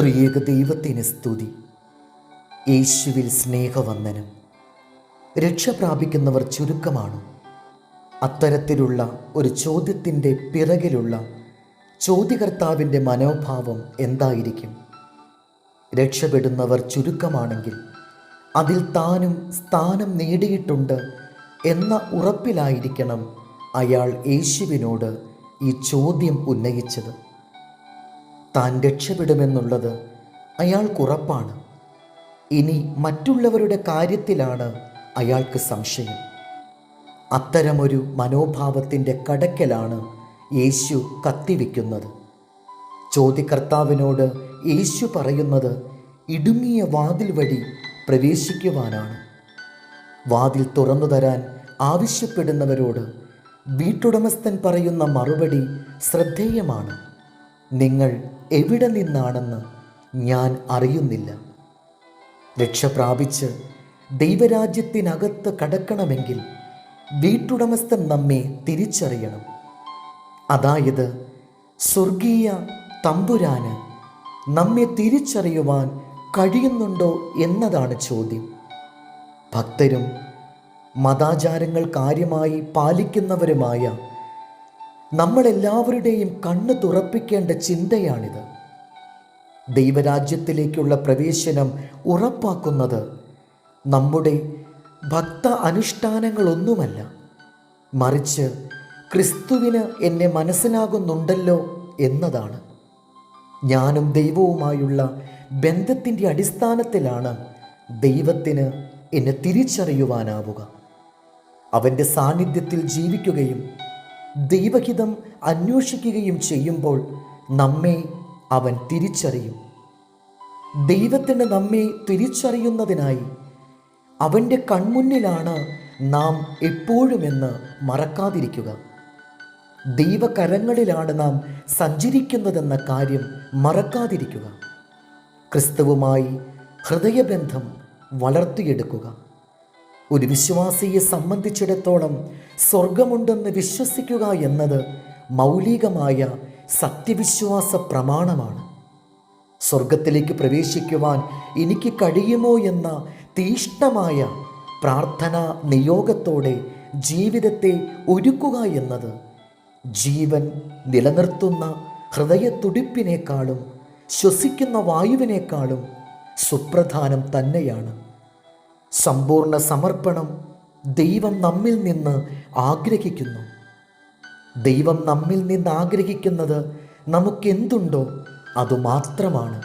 ത്രിയേക ദൈവത്തിന് സ്തുതി. യേശുവിൽ സ്നേഹവന്ദനം. രക്ഷ പ്രാപിക്കുന്നവർ ചുരുക്കമാണ്? അത്തരത്തിലുള്ള ഒരു ചോദ്യത്തിന്റെ പിറകിലുള്ള ചോദ്യകർത്താവിന്റെ മനോഭാവം എന്തായിരിക്കും? രക്ഷപ്പെടുന്നവർ ചുരുക്കമാണെങ്കിൽ അതിൽ താനും സ്ഥാനം നേടിയിട്ടുണ്ട് എന്ന ഉറപ്പിലായിരിക്കണം അയാൾ യേശുവിനോട് ഈ ചോദ്യം ഉന്നയിച്ചത്. താൻ രക്ഷപ്പെടുമെന്നുള്ളത് അയാൾക്കുറപ്പാണ് ഇനി മറ്റുള്ളവരുടെ കാര്യത്തിലാണ് അയാൾക്ക് സംശയം. അത്തരമൊരു മനോഭാവത്തിന്റെ കടക്കലാണ് യേശു കത്തിവെക്കുന്നത്. ചോദ്യകർത്താവിനോട് യേശു പറയുന്നത് ഇടുങ്ങിയ വാതിൽ വഴി പ്രവേശിക്കുവാനാണ്. വാതിൽ തുറന്നു തരാൻ ആവശ്യപ്പെടുന്നവരോട് വീട്ടുടമസ്ഥൻ പറയുന്ന മറുപടി ശ്രദ്ധേയമാണ്. നിങ്ങൾ എവിടെ നിന്നാണെന്ന് ഞാൻ അറിയുന്നില്ല. രക്ഷ പ്രാപിച്ച് ദൈവരാജ്യത്തിനകത്ത് കടക്കണമെങ്കിൽ വീട്ടുടമസ്ഥൻ നമ്മെ തിരിച്ചറിയണം. അതായത് സ്വർഗീയ തമ്പുരാന് നമ്മെ തിരിച്ചറിയുവാൻ കഴിയുന്നുണ്ടോ എന്നതാണ് ചോദ്യം. ഭക്തരും മതാചാരങ്ങൾ കാര്യമായി പാലിക്കുന്നവരുമായ നമ്മളെല്ലാവരുടെയും കണ്ണ് തുറപ്പിക്കേണ്ട ചിന്തയാണിത്. ദൈവരാജ്യത്തിലേക്കുള്ള പ്രവേശനം ഉറപ്പാക്കുന്നത് നമ്മുടെ ഭക്ത അനുഷ്ഠാനങ്ങളൊന്നുമല്ല. മറിച്ച് ക്രിസ്തുവിന് എന്നെ മനസ്സിലാകുന്നുണ്ടല്ലോ എന്നതാണ്. ഞാനും ദൈവവുമായുള്ള ബന്ധത്തിന്റെ അടിസ്ഥാനത്തിലാണ് ദൈവത്തിന് എന്നെ തിരിച്ചറിയുവാനാവുക. അവന്റെ സാന്നിധ്യത്തിൽ ജീവിക്കുകയും ദൈവഹിതം അന്വേഷിക്കുകയും ചെയ്യുമ്പോൾ നമ്മെ അവൻ തിരിച്ചറിയും. ദൈവത്തിന് നമ്മെ തിരിച്ചറിയുന്നതിനായി അവന്റെ കൺമുന്നിലാണ് നാം എപ്പോഴുമെന്ന് മറക്കാതിരിക്കുക. ദൈവകരങ്ങളിലാണ് നാം സഞ്ചരിക്കുന്നതെന്ന കാര്യം മറക്കാതിരിക്കുക. ക്രിസ്തുവുമായി ഹൃദയബന്ധം വളർത്തിയെടുക്കുക. ഒരു വിശ്വാസിയെ സംബന്ധിച്ചിടത്തോളം സ്വർഗമുണ്ടെന്ന് വിശ്വസിക്കുക എന്നത് മൗലികമായ സത്യവിശ്വാസ പ്രമാണമാണ്. സ്വർഗത്തിലേക്ക് പ്രവേശിക്കുവാൻ എനിക്ക് കഴിയുമോ എന്ന തീഷ്ണമായ പ്രാർത്ഥന നിയോഗത്തോടെ ജീവിതത്തെ ഒരുക്കുക എന്നത് ജീവൻ നിലനിർത്തുന്ന ഹൃദയത്തുടിപ്പിനേക്കാളും ശ്വസിക്കുന്ന വായുവിനേക്കാളും സുപ്രധാനം തന്നെയാണ്. സമ്പൂർണ സമർപ്പണം ദൈവം നമ്മിൽ നിന്ന് ആഗ്രഹിക്കുന്നു. ദൈവം നമ്മിൽ നിന്ന് ആഗ്രഹിക്കുന്നത് നമുക്കെന്തുണ്ടോ അതുമാത്രമാണ്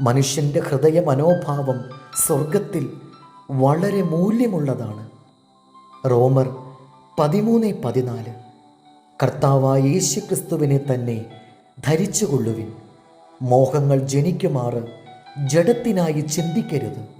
മനുഷ്യന്റെ ഹൃദയ മനോഭാവം സ്വർഗത്തിൽ വളരെ മൂല്യമുള്ളതാണ്. റോമർ പതിമൂന്ന് പതിനാല് കർത്താവായ യേശുക്രിസ്തുവിനെ തന്നെ ധരിച്ചുകൊള്ളുവിൻ. മോഹങ്ങൾ ജനിക്കുമാറ് ജഡത്തിനായി ചിന്തിക്കരുത്.